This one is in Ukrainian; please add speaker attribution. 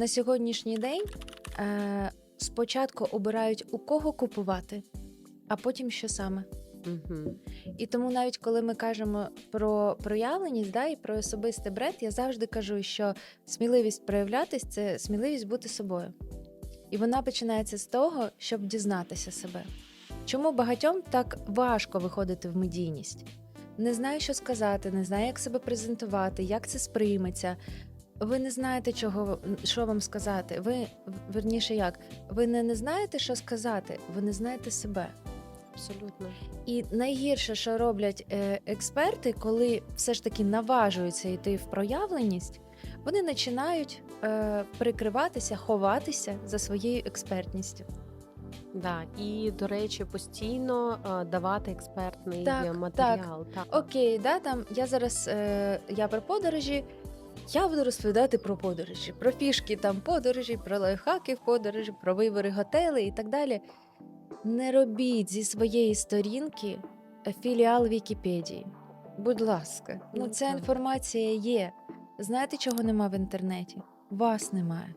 Speaker 1: на сьогоднішній день е, спочатку обирають у кого купувати, а потім що саме.
Speaker 2: Угу.
Speaker 1: І тому навіть коли ми кажемо про проявленість да, і про особистий бренд, я завжди кажу, що сміливість проявлятись це сміливість бути собою. І вона починається з того, щоб дізнатися себе. Чому багатьом так важко виходити в медійність? Не знаю, що сказати, не знаю, як себе презентувати, як це сприйметься. Ви не знаєте, чого що вам сказати. Ви верніше як, ви не, не знаєте, що сказати, ви не знаєте себе.
Speaker 2: Абсолютно.
Speaker 1: І найгірше, що роблять е, експерти, коли все ж таки наважуються йти в проявленість, вони починають е, прикриватися, ховатися за своєю експертністю.
Speaker 2: Да. І, до речі, постійно е, давати експертний
Speaker 1: Так,
Speaker 2: матеріал. Так.
Speaker 1: Окей, да, там я зараз я про подорожі. Я буду розповідати про подорожі, про фішки там подорожі, про лайфхаки в подорожі, про вибори готелей і так далі. Не робіть зі своєї сторінки філіал Вікіпедії. Будь ласка, ну
Speaker 2: Ну,
Speaker 1: ця інформація є. Знаєте, чого нема в інтернеті? Вас немає.